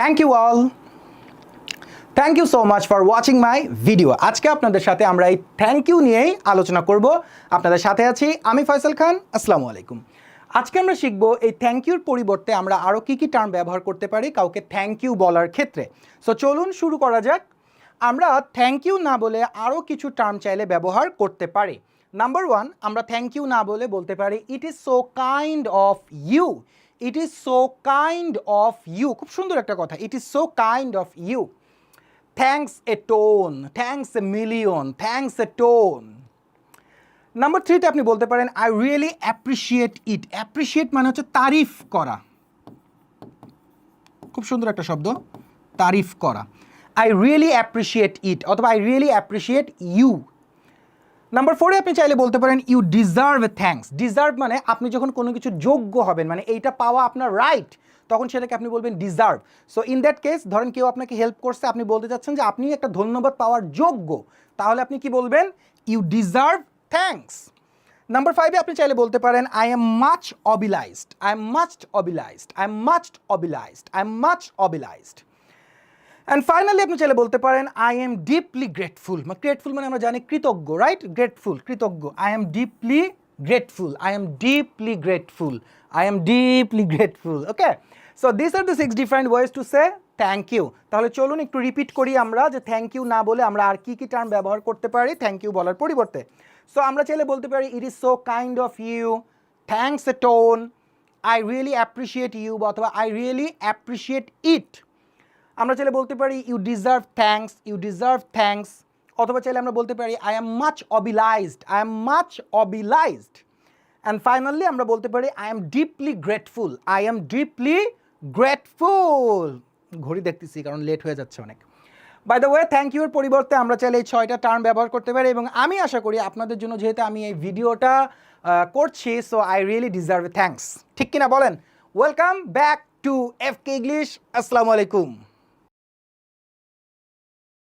Thank you all thank you so much for watching my video আজকে আপনাদের সাথে আমরা এই থ্যাংক ইউ নিয়েই আলোচনা করব। আপনাদের সাথে আছি আমি ফয়সাল খান। আসসালামু আলাইকুম। আজকে আমরা শিখব এই থ্যাংক ইউর পরিবর্তে আমরা আরও কী কী টার্ম ব্যবহার করতে পারি কাউকে থ্যাংক ইউ বলার ক্ষেত্রে। সো চলুন শুরু করা যাক। আমরা থ্যাংক ইউ না বলে আরও কিছু টার্ম চাইলে ব্যবহার করতে পারি। নাম্বার ওয়ান আমরা থ্যাংক ইউ না বলে বলতে পারি it is so kind of you it is so kind of you খুব সুন্দর একটা কথা। It is so kind of you thanks a ton thanks a million thanks a ton number থ্রিতে আপনি বলতে পারেন I really appreciate it appreciate মানে হচ্ছে তারিফ করা। খুব সুন্দর একটা শব্দ। তারিফ করা। আই রিয়েলি অ্যাপ্রিসিয়েট ইট অথবা I really appreciate you number ফোরে আপনি চাইলে বলতে পারেন ইউ ডিজার্ভ থ্যাঙ্কস ডিজার্ভ মানে আপনি যখন কোনো কিছু যোগ্য হবেন মানে এইটা পাওয়া আপনার রাইট তখন সেটাকে আপনি বলবেন deserve so in that case ধরেন কেউ আপনাকে হেল্প করছে, আপনি বলতে চাচ্ছেন যে, আপনি একটা ধন্যবাদ পাওয়ার যোগ্য। তাহলে আপনি কি বলবেন? ইউ ডিজার্ভ থ্যাঙ্কস নাম্বার ফাইভে আপনি চাইলে বলতে পারেন I am much obliged I am much obliged I am much obliged I am much obliged and finally আপনি চাইলে বলতে পারেন I am deeply grateful grateful মানে আমরা জানি কৃতজ্ঞ রাইট গ্রেটফুল কৃতজ্ঞ। I am deeply grateful I am deeply grateful I am deeply grateful okay so this are the six different ways to say thank you তাহলে চলুন একটু repeat করি আমরা যে থ্যাংক ইউ না বলে আমরা আর কি কি টার্ম ব্যবহার করতে পারি থ্যাংক ইউ বলার পরিবর্তে। সো আমরা চাইলে বলতে পারি it is so kind of you thanks a ton I really appreciate you অথবা আই রিয়েলি অ্যাপ্রিসিয়েট ইট আমরা চাইলে বলতে পারি you deserve thanks you deserve thanks অথবা চাইলে আমরা বলতে পারি I am much obliged I am much obliged and finally আমরা বলতে পারি I am deeply grateful I am deeply grateful ঘড়ি দেখতেছি, কারণ লেট হয়ে যাচ্ছে অনেক। By the way thank your পরিবর্তে আমরা চাইলে এই ছয়টা টার্ম ব্যবহার করতে পারি এবং আমি আশা করি আপনাদের জন্য যেহেতু আমি এই ভিডিওটা করছি so I really deserve thanks ঠিক কিনা বলেন? Welcome back to F K English আসসালামু আলাইকুম